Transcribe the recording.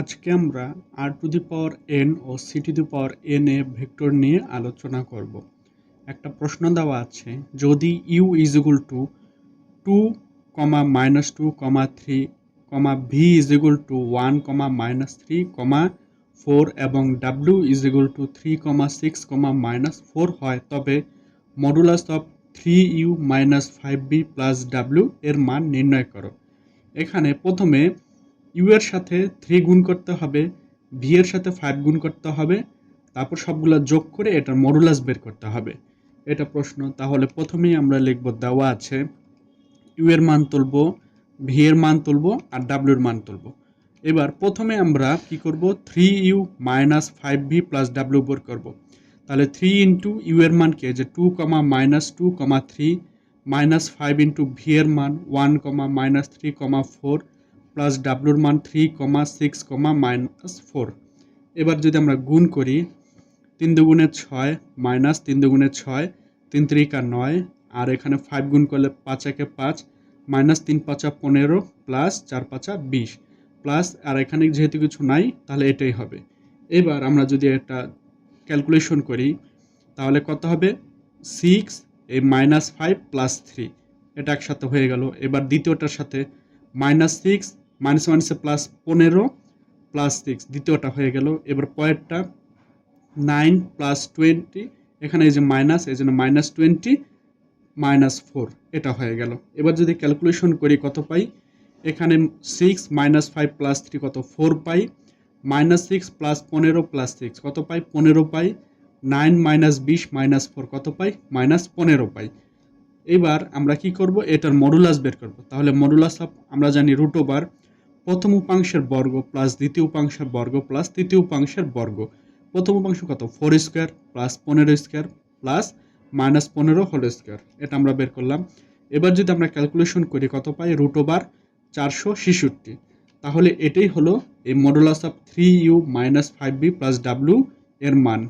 আজকে আমরা R to the power n O C to the power n A vector নিয়ে আলোচনা করব। একটা প্রশ্ন দেওয়া আছে, যদি u is equal to two comma minus two comma three comma v is equal to one comma minus three comma four এবং W is equal to three comma six comma minus four হয়, তবে modulus of three u minus five v plus W এর মান নির্ণয় করো। এখানে প্রথমে you এর সাথে থ্রি গুণ করতে হবে ভি এর সাথে ফাইভ গুণ করতে হবে, তারপর সবগুলো যোগ করে এটার মডুলাস বের করতে হবে। এটা প্রশ্ন, তাহলে প্রথমেই আমরা লিখব দেওয়া আছে ইউ এর মান তুলব ভি এর মান তুলব আর ডাব্লিউ এর মান তুলব। এবার প্রথমে আমরা কি করব three u minus five v plus W বের করব। তাহলে থ্রি ইন্টু ইউ এর মান কে যে two comma minus two comma three minus five into v এর মান one comma minus three comma four plus ডাব্লুর মান three comma six comma minus four. এবার যদি আমরা গুণ করি, তিন দুগুণে ছয় মাইনাস তিন দুগুণে ছয়, তিন ত্রিকা নয়, আর এখানে ফাইভ গুণ করলে পাঁচ একে পাঁচ, মাইনাস তিন পাঁচা পনেরো প্লাস চার পাঁচা বিশ। প্লাস আর এখানে যেহেতু কিছু নাই, তাহলে এটাই হবে। এবার আমরা যদি এটা ক্যালকুলেশন করি, তাহলে কত হবে? সিক্স এই মাইনাস ফাইভ প্লাস থ্রি এটা একসাথে হয়ে গেল। এবার দ্বিতীয়টার সাথে মাইনাস সিক্স মাইনাস মাইনাসে প্লাস পনেরো প্লাস সিক্স দ্বিতীয়টা হয়ে গেল। এবার পরেরটা নাইন প্লাস টোয়েন্টি এখানে এই যে মাইনাস এই জন্য মাইনাস টোয়েন্টি মাইনাস ফোর এটা হয়ে গেল। এবার যদি ক্যালকুলেশন করি কত পাই? এখানে six minus five plus three কত? ফোর পাই। মাইনাস সিক্স প্লাস পনেরো প্লাস সিক্স কত পাই? পনেরো পাই। নাইন মাইনাস বিশ মাইনাস ফোর কত পাই? মাইনাস পনেরো পাই। এবার আমরা কি করব? এটার মডুলাস বের করব। তাহলে মডুলাস আমরা জানি রুট ওভার প্রথম উপাংশের বর্গ প্লাস দ্বিতীয় উপাংশের বর্গ প্লাস তৃতীয় উপাংশের বর্গ। প্রথম উপাংশ কত? ফোর স্কোয়ার প্লাস পনেরো স্কোয়ার প্লাস মাইনাস পনেরো হোল স্কোয়ার এটা আমরা বের করলাম। এবার যদি আমরা ক্যালকুলেশন করি, কত পাই? রুট ওভার চারশো ছেষট্টি। তাহলে এটাই হলো এই modulus of three u minus five v plus W এর মান।